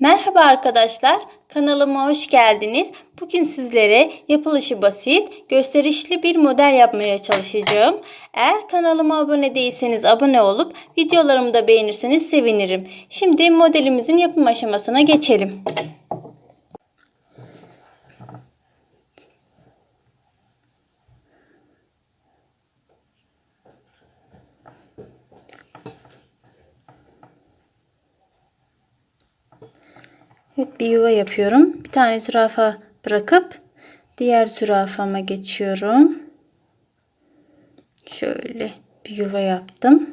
Merhaba arkadaşlar, kanalıma hoş geldiniz. Bugün sizlere yapılışı basit, gösterişli bir model yapmaya çalışacağım. Eğer kanalıma abone değilseniz abone olup videolarımı da beğenirseniz sevinirim. Şimdi modelimizin yapım aşamasına geçelim. Evet bir yuva yapıyorum. Bir tane zürafa bırakıp diğer zürafama geçiyorum. Şöyle bir yuva yaptım.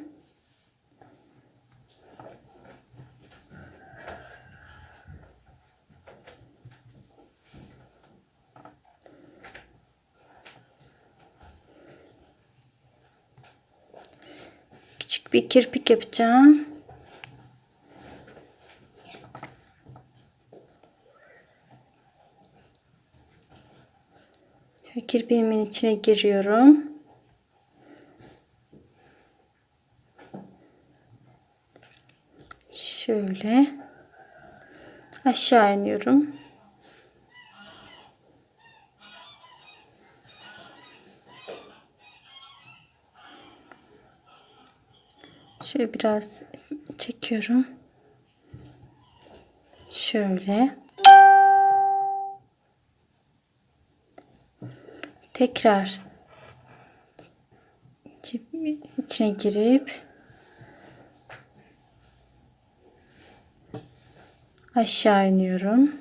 Küçük bir kirpik yapacağım. Şöyle kirpiğimin içine giriyorum. Şöyle aşağı iniyorum. Şöyle biraz çekiyorum. Şöyle. Tekrar içine girip aşağı iniyorum.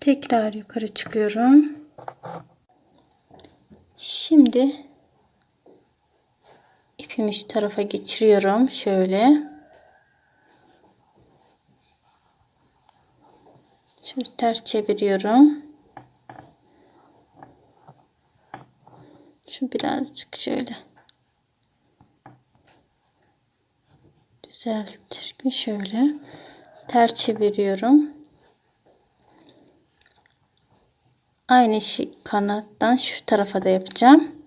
Tekrar yukarı çıkıyorum. Şimdi ipimi şu tarafa geçiriyorum. Şöyle. Şöyle ters çeviriyorum. Şu birazcık şöyle düzeltir şöyle ters çeviriyorum. Aynı şey kanattan şu tarafa da yapacağım.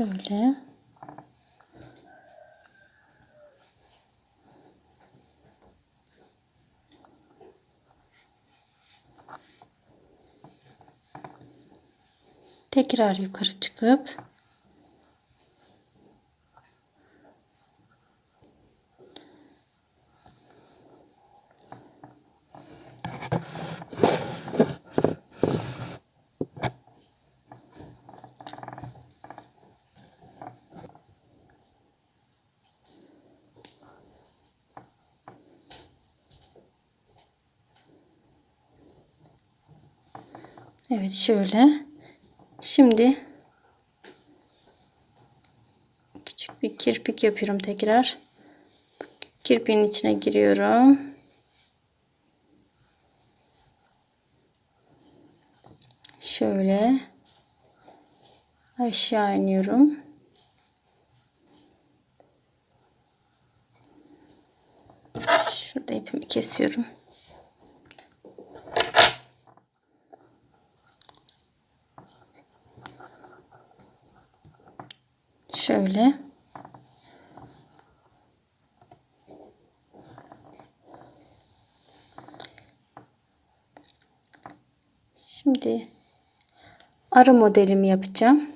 Şöyle. Tekrar yukarı çıkıp Evet şöyle. Şimdi küçük bir kirpik yapıyorum tekrar. Kirpiğin içine giriyorum. Şöyle aşağı iniyorum. Şurada ipimi kesiyorum. Şöyle. Şimdi arı modelimi yapacağım.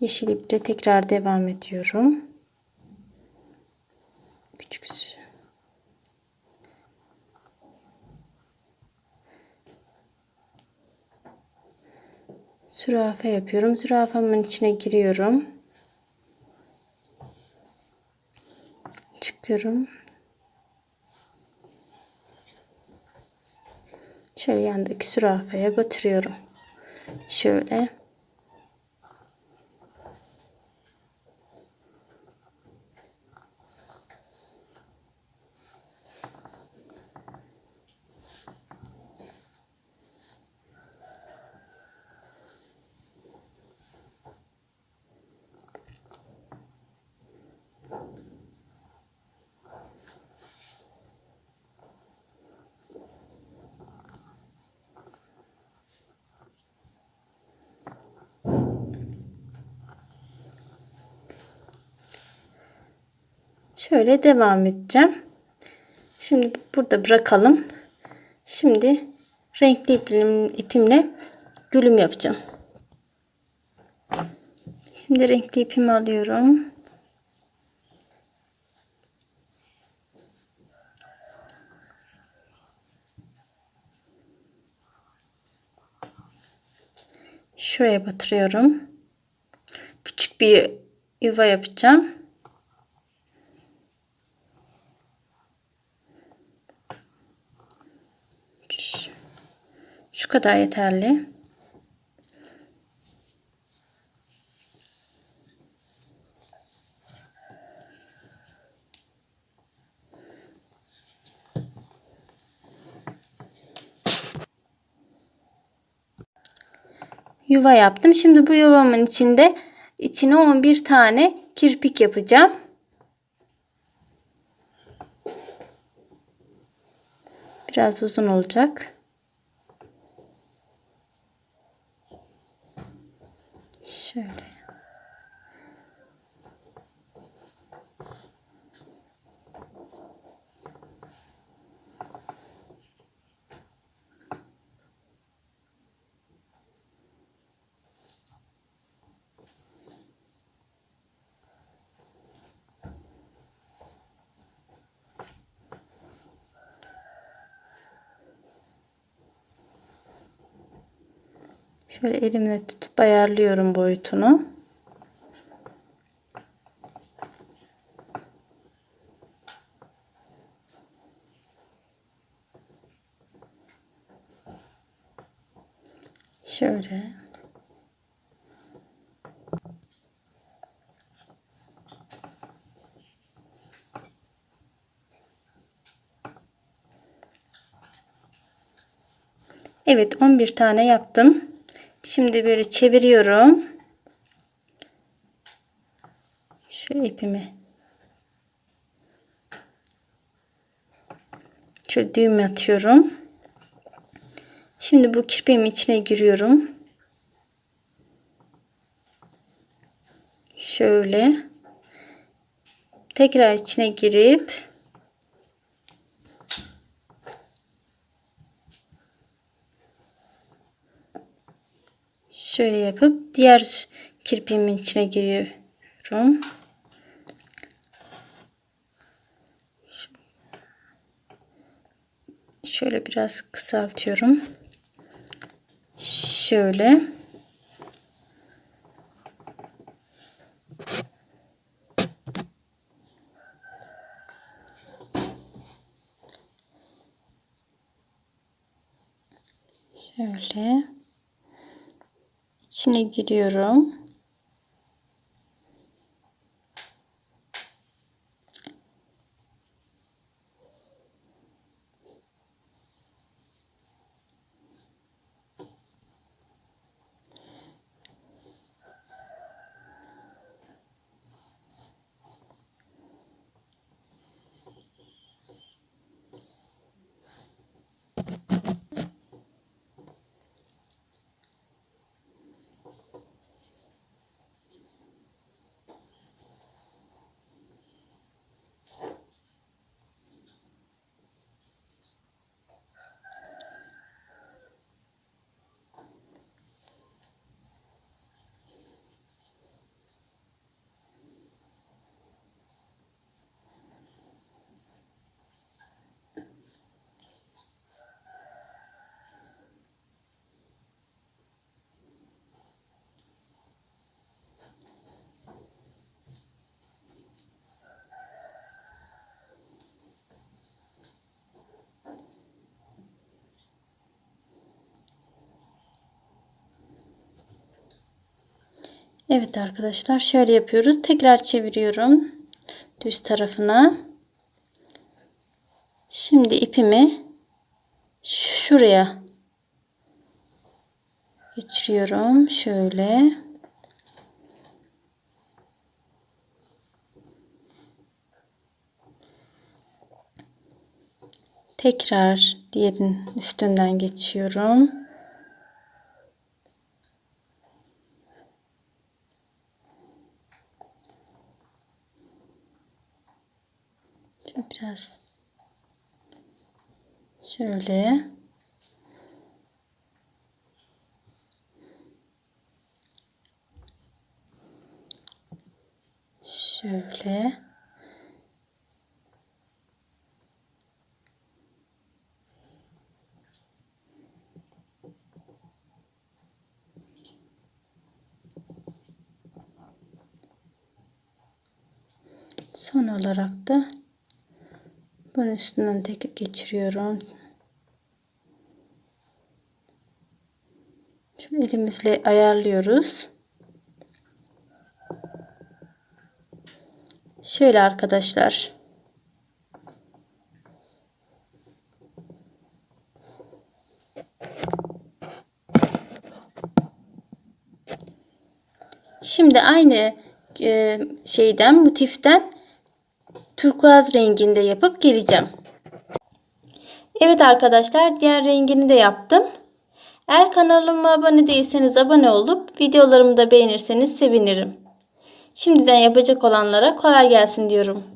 Yeşil iple tekrar devam ediyorum. Zürafa yapıyorum. Zürafamın içine giriyorum. Çıkıyorum. Şöyle yandaki zürafaya batırıyorum. Şöyle. Şöyle devam edeceğim. Şimdi burada bırakalım. Şimdi renkli ipim, ipimle gülüm yapacağım. Şimdi renkli ipimi alıyorum. Şuraya batırıyorum. Küçük bir yuva yapacağım. Şu kadar yeterli. Yuva yaptım. Şimdi bu yuvamın içinde içine 11 tane kirpik yapacağım. Biraz uzun olacak. Şöyle. Şöyle elimle tutup ayarlıyorum boyutunu. Şöyle. Evet 11 tane yaptım. Şimdi böyle çeviriyorum. Şu ipimi şöyle düğüm atıyorum. Şimdi bu kirpiğimin içine giriyorum. Şöyle tekrar içine girip şöyle yapıp diğer kirpiğimin içine giriyorum. Şöyle biraz kısaltıyorum. Şöyle. İçine giriyorum. Evet arkadaşlar şöyle yapıyoruz. Tekrar çeviriyorum düz tarafına. Şimdi ipimi şuraya geçiriyorum. Şöyle. Tekrar diğerinin üstünden geçiyorum. Şöyle biraz şöyle şöyle son olarak da bunun üstünden tek geçiriyorum. Şimdi elimizle ayarlıyoruz. Şöyle arkadaşlar. Şimdi aynı e, şeyden motiften turkuaz renginde yapıp geleceğim. Evet arkadaşlar diğer rengini de yaptım. Eğer kanalıma abone değilseniz abone olup videolarımı da beğenirseniz sevinirim. Şimdiden yapacak olanlara kolay gelsin diyorum.